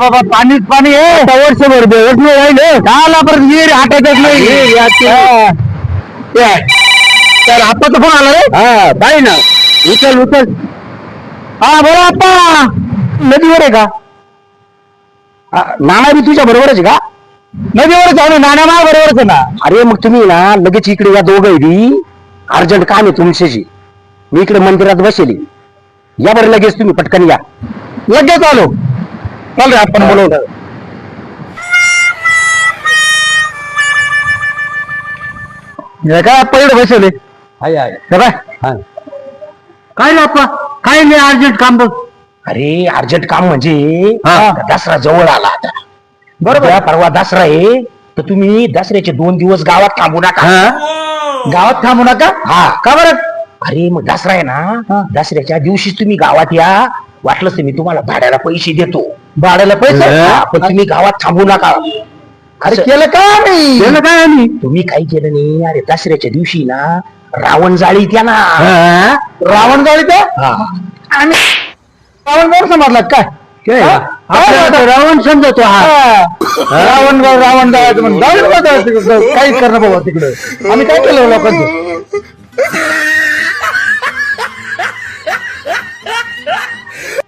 बाबा पाणीच पाणी आहे. वर्षभर दिवस नाही राहिले. दहाला परत विहीर हातातच नाही. हा. ते आहे. तर आप्पाचा फोन आला रे? हा बाई ना? उचल उचल. हा बरं आप्पा. नदीवर आहे का? हा, नाना बी तुझ्या बरोबरच आहे का? नदीवरच आहे ना नाना बरोबरच आहे ना. अरे मग तुम्ही ना लगेच इकडे या दोघं बी. अर्जंट काम आहे तुमच्याशी. मी इकडे मंदिरात बसेली. या बरं लगेच तुम्ही पटकन या. लगेच आलो. चल रे आपण बोलवलं हे. काय आप्पा इकडे बसवले? आहे आहे हे हा. काय रे आप्पा काय नाही अर्जंट काम बघ. अरे अर्जंट काम म्हणजे हा. दसरा जवळ आला आता. बरोबर. उद्या परवा दसरा आहे तर तुम्ही दसऱ्याचे दोन दिवस गावात थांबू नका. गावात थांबू नका? हा. का बरं? अरे मग दसरा आहे. ना दसऱ्याच्या दिवशीच तुम्ही गावात या. वाटलंच तर मी तुम्हाला भाड्याला पैसे देतो. भाड्याला पैसे? हा, पण तुम्ही गावात थांबू नका. अरे केलं काय नाही केलं काय आम्ही? तुम्ही काही केलं नाही. अरे दसऱ्याच्या दिवशी ना रावण जाळी त्या ना. रावण तर हा. आम्ही रावण गाव समजला काय? हा? आपल्याला रावण समजतो हा. रावण रावण जायचं म्हणून. बाबा तिकडं. काही करणं बाबा तिकडं. आम्ही काय केलं लोकांचं?